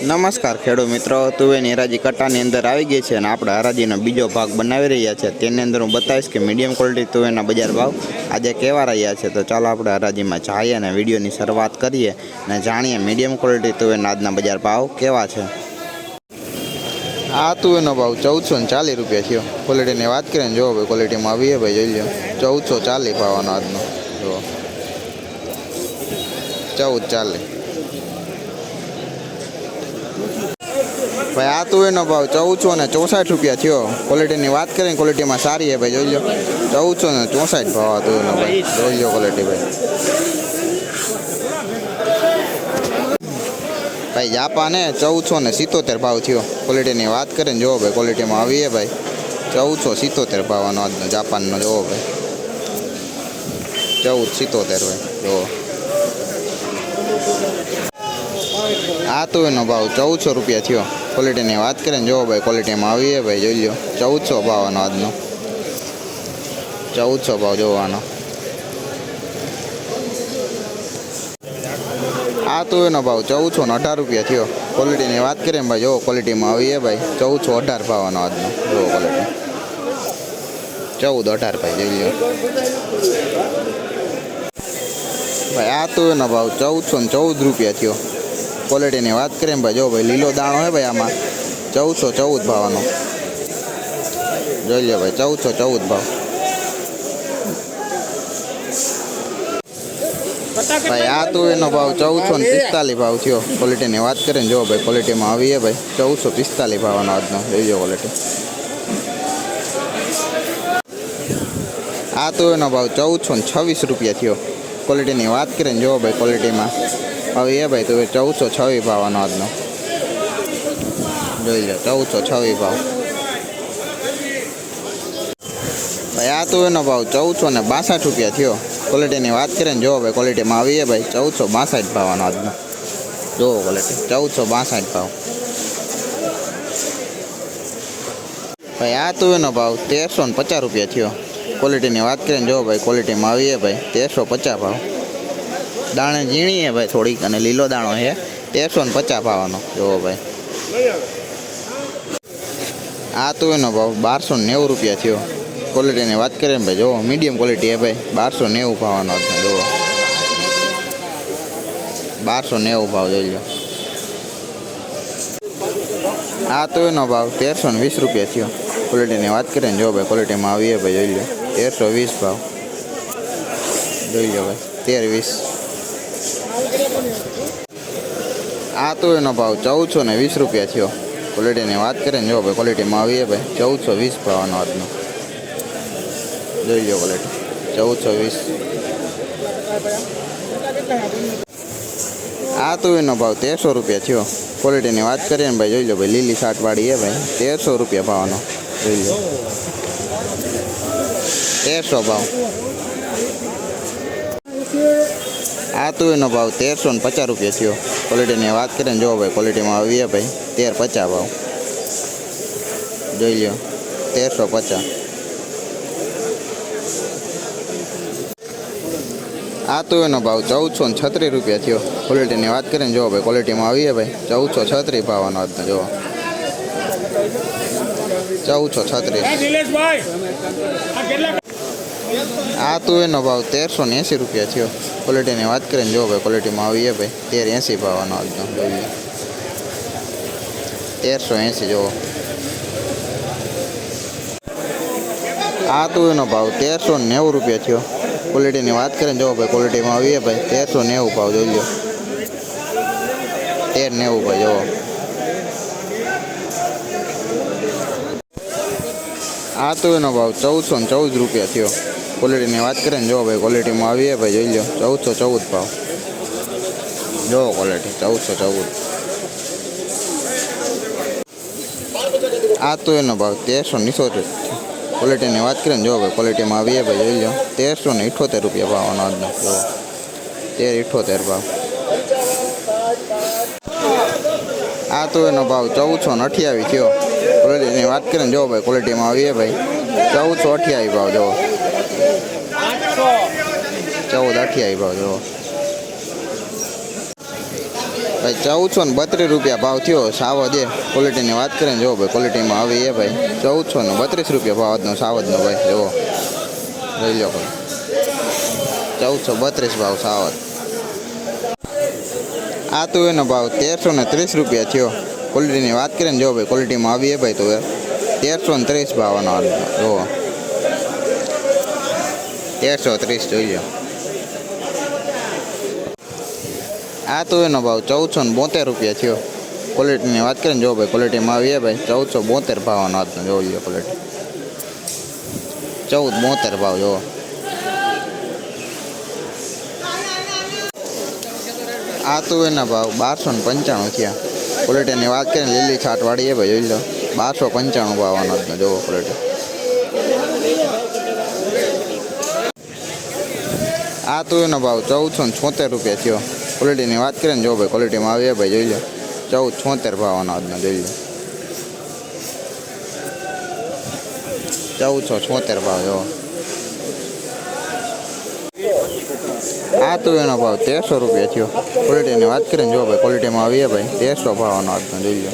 નમસ્કાર ખેડૂત મિત્રો તુવેરની હરાજી કટ્ટાની અંદર આવી ગઈ છે અને આપણે હરાજીનો બીજો ભાગ બનાવી રહ્યા છે. તેની અંદર હું બતાવીશ કે મીડિયમ ક્વોલિટી તુવેરના બજાર ભાવ આજે કેવા રહ્યા છે. તો ચાલો આપણે હરાજીમાં જઈએ અને વિડીયોની શરૂઆત કરીએ અને જાણીએ મીડિયમ ક્વોલિટી તુવેરના આજના બજાર ભાવ કેવા છે. આ તુવેરનો ભાવ ચૌદસો ને ચાલીસ રૂપિયા થયો. ક્વોલિટીની વાત કરીએ ને જો ભાઈ ક્વોલિટીમાં આવીએ ભાઈ, જોઈ લો ચૌદસો ચાલીસ ભાવનો આજનો. જો ચૌદ ચાલીસ. ભાઈ, આ તુવેરનો ભાવ ચૌદસો ને ચોસઠ રૂપિયા થયો. ક્વોલિટીની વાત કરીએ ને ક્વોલિટીમાં સારી છે ભાઈ, જોઈ લો. ચૌદસો ને ચોસઠ ભાવ આ તુવેરનો ભાઈ. જોઈ લો ક્વોલિટી ભાઈ. ભાઈ, જાપાને ચૌદસો ને સિત્તોતેર ભાવ થયો. ક્વોલિટીની વાત કરીએ ને જોવો ભાઈ ક્વોલિટીમાં આવીએ ભાઈ. ચૌદસો સિત્તોતેર ભાવનો આજનો જાપાનનો જુઓ ભાઈ. ચૌદ, સિત્તોતેર ભાઈ જુઓ આ તો એનો ભાવ ચૌદસો રૂપિયા થયો. ક્વોલિટીની વાત કરીએ ને જોવો ભાઈ ક્વોલિટીમાં આવીએ ભાઈ, જોઈ લો ચૌદસો ભાવનો આજનો. ચૌદસો ભાવ જોવાનો. આ તો એનો ભાવ ચૌદસો ને અઢાર રૂપિયા થયો. ક્વોલિટીની વાત કરીએ ભાઈ જુઓ ક્વોલિટીમાં આવીએ ભાઈ. ચૌદસો અઢાર ભાવનો આજનો. જુઓ ક્વોલિટી ચૌદ અઢાર ભાઈ, જોઈ લો ભાઈ, આ તો એનો ભાવ ચૌદસો ને ચૌદ રૂપિયા થયો. ક્વોલિટીની વાત કરીએ ભાઈ, જો ભાઈ લીલો દાણો હે ભાઈ આમાં, ચૌદસો ચૌદ ભાવનો. જોઈ લે ભાઈ, ચૌદસો ચૌદ ભાવ. ભાઈ, આ તો એનો ભાવ ચૌદસો ને પિસ્તાલીસ ભાવ થયો. ક્વોલિટીની વાત કરીએ જો ભાઈ ક્વોલિટીમાં આવીએ ભાઈ, ચૌદસો પિસ્તાલીસ ભાવનો આજનો, જોઈ લો ક્વોલિટી આ તો એનો ભાવ ચૌદસો ને છવ્વીસ રૂપિયા થયો. ક્વોલિટીની વાત કરીએ ને, જો ભાઈ ક્વોલિટીમાં હવે એ ભાઈ, તો ચૌદસો છવ્વીસ ભાવનો આજનો. જોઈ લો, ચૌદસો છવ્વીસ ભાવ. ભાઈ, આ તો એનો ભાવ ચૌદસો ને બાસઠ રૂપિયા થયો. ક્વોલિટીની વાત કરીએ ને જુઓ ભાઈ ક્વોલિટીમાં આવીએ ભાઈ, ચૌદસો બાસઠ ભાવનો આજનો. જોવો ક્વોલિટી ચૌદસો બાસઠ ભાવ. ભાઈ, આ તો એનો ભાવ તેરસો ને પચાસ રૂપિયા થયો. ક્વોલિટીની વાત કરીએ ને, જો ભાઈ ક્વોલિટીમાં આવીએ ભાઈ, તેરસો પચાસ ભાવ. દાણે ઝીણી છે ભાઈ થોડીક અને લીલો દાણો છે તેરસો ને પચાસ ભાવનો જુઓ ભાઈ. આ તો એનો ભાવ બારસો નેવું રૂપિયા થયો. ક્વોલિટીની વાત કરીએ ને ભાઈ જોવો મીડિયમ ક્વોલિટી છે ભાઈ. બારસો નેવું ભાવનો જુઓ. બારસો નેવું ભાવ જોઈ લો. આ તો એનો ભાવ તેરસો ને વીસ રૂપિયા થયો. ક્વોલિટીની વાત કરીએ ને જો ભાઈ ક્વોલિટીમાં આવીએ ભાઈ, જોઈ લો. તેરસો વીસ ભાવ. જોઈ લો ભાઈ, તેર વીસ. આ તો એનો ભાવ ચૌદસો ને વીસ રૂપિયા થયો. ક્વોલિટીની વાત કરીએ ને જો ભાઈ ક્વોલિટીમાં આવીએ ભાઈ, ચૌદસો વીસ ભાવનો આજનો. જોઈ લો ક્વોલિટી ચૌદસો વીસ. આ તો એનો ભાવ તેરસો રૂપિયા થયો. ક્વોલિટીની વાત કરીએ ને ભાઈ જોઈ લો ભાઈ, લીલી શાકવાળી એ ભાઈ, તેરસો રૂપિયા ભાવનો. જોઈ લો. તેરસો ભાવ. આ તો એનો ભાવ તેરસો ને પચાસ રૂપિયા થયો. ક્વોલિટીની વાત કરીએ ને જો ભાઈ ક્વોલિટીમાં આવીએ ભાઈ, તેર પચાસ ભાવ. જોઈ લો તેરસો પચાસ. આ તો એનો ભાવ ચૌદસો ને છત્રીસ રૂપિયા થયો. ક્વોલિટીની વાત કરીએ જુઓ ભાઈ ક્વોલિટીમાં આવીએ ભાઈ, ચૌદસો છત્રીસ ભાવનો આજનો જુઓ ચૌદસો છત્રીસ. આ તો એનો ભાવ તેરસો ને એંસી રૂપિયા થયો. ક્વોલિટીની વાત કરીએ ને જો ભાઈ ક્વોલિટીમાં આવીએ ભાઈ. તેર એંસી ભાવનો આજનો જોઈએ તેરસો એંસી, જુઓ. આ તો એનો ભાવ તેરસો નેવું રૂપિયા થયો. ક્વોલિટીની વાત કરીએ ને જો ભાઈ ક્વોલિટીમાં આવીએ ભાઈ. તેરસો નેવું ભાવ જોઈ લો તેર નેવું ભાઈ, જુઓ. આ તો એનો ભાવ ચૌદસો ને ચૌદ રૂપિયા થયો. ક્વોલિટીની વાત કરીએ ને, જો ભાઈ ક્વોલિટીમાં આવીએ ભાઈ જોઈ લો ચૌદસો ચૌદ ભાવ. જો ક્વોલિટી ચૌદસો ચૌદ. આ તો એનો ભાવ તેરસો નિસોતેર ક્વોલિટીની વાત કરીએ ને, જો ભાઈ ક્વોલિટીમાં આવીએ ભાઈ જોઈ લો તેરસો ને ઇઠોતેર રૂપિયા ભાવનો આજનો. જો. તેર ઇઠોતેર ભાવ. આ તો એનો ભાવ ચૌદસો ને અઠ્યાવીસ થયો. ક્વોલિટીની વાત કરીએ ને જો ભાઈ ક્વોલિટીમાં આવીએ ભાઈ. ચૌદસો અઠ્યાવી ભાવ જો ચૌદ અઠ્યાવી ભાવ જો ભાઈ, ચૌદસો ને બત્રીસ રૂપિયા ભાવ થયો. સાવજ એ ક્વોલિટીની વાત કરીએ ને જો ભાઈ ક્વોલિટીમાં આવી એ ભાઈ. ચૌદસો ને બત્રીસ રૂપિયા ભાવનો સાવદનો ભાઈ, જુઓ. લઈ લો ચૌદસો બત્રીસ ભાવ સાવદ આ તો એનો ભાવ તેરસો ને ત્રીસ રૂપિયા થયો. ક્વોલિટીની વાત કરીએ ને, જો ભાઈ ક્વોલિટીમાં આવીએ ભાઈ તો તેરસો ને ત્રીસ ભાવનો જુઓ. તેરસો ત્રીસ જોઈ લો આ તો એનો ભાવ ચૌદસો ને બોતેર રૂપિયા થયો. ક્વોલિટીની વાત કરીએ ને, જો ભાઈ ક્વોલિટીમાં આવીએ ભાઈ, ચૌદસો બોતેર ભાવનો આજનો જોઈ લો ક્વોલિટી ચૌદ બોતેર ભાવ જો આ તો એના ભાવ બારસો ને પંચાણું થયા. ક્વોલિટીની વાત કરીએ લીલી છાટવાળી એ ભાઈ, જોઈ લો. બારસો પંચાણું ભાવવાનો જ જોવો ક્વોલિટી આ તો એનો ભાવ ચૌદસો ને છોતેર રૂપિયા થયો. ક્વોલિટીની વાત કરીએ ને જો ભાઈ ક્વોલિટીમાં આવીએ ભાઈ, જોઈ લો. ચૌદ છોતેર ભાવવાનો આજનો જોઈ લો. ચૌદસો છોતેર ભાવ જો આ તો એનો ભાવ તેરસો રૂપિયા થયો. ક્વોલિટીની વાત કરીને જો ભાઈ ક્વોલિટીમાં આવીએ ભાઈ, તેરસો ભાવનો આજનો જોઈ